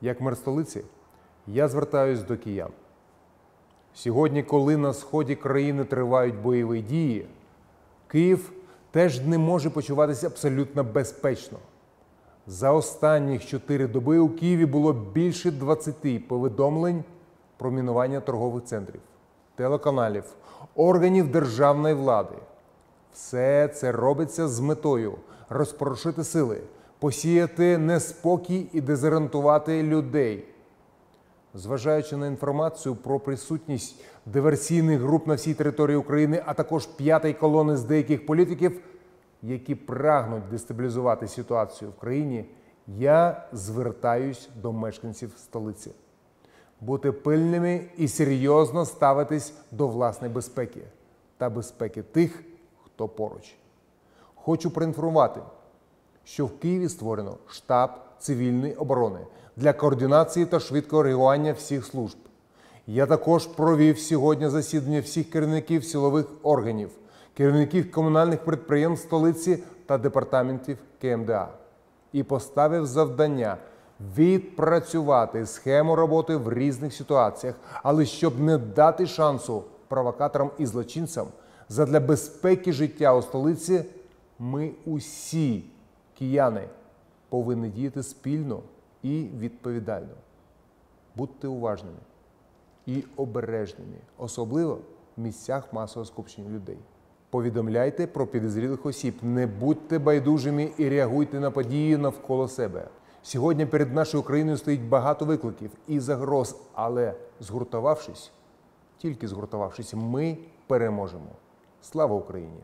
Як мер столиці, я звертаюсь до киян. Сьогодні, коли на сході країни тривають бойові дії, Київ теж не може почуватися абсолютно безпечно. За останніх чотири доби у Києві було більше 20 повідомлень про мінування торгових центрів, телеканалів, органів державної влади. Все це робиться з метою розпорошити сили, посіяти неспокій і дезорієнтувати людей. Зважаючи на інформацію про присутність диверсійних груп на всій території України, а також п'ятої колони з деяких політиків, які прагнуть дестабілізувати ситуацію в країні, я звертаюсь до мешканців столиці. Бути пильними і серйозно ставитись до власної безпеки та безпеки тих, хто поруч. Хочу проінформувати, що в Києві створено штаб цивільної оборони для координації та швидкого реагування всіх служб. Я також провів сьогодні засідання всіх керівників силових органів, керівників комунальних підприємств столиці та департаментів КМДА і поставив завдання відпрацювати схему роботи в різних ситуаціях, але щоб не дати шансу провокаторам і злочинцям задля безпеки життя у столиці, ми усі кияни повинні діяти спільно і відповідально. Будьте уважними і обережними, особливо в місцях масового скупчення людей. Повідомляйте про підозрілих осіб, не будьте байдужими і реагуйте на події навколо себе. Сьогодні перед нашою країною стоїть багато викликів і загроз, але згуртувавшись, тільки згуртувавшись, ми переможемо. Слава Україні!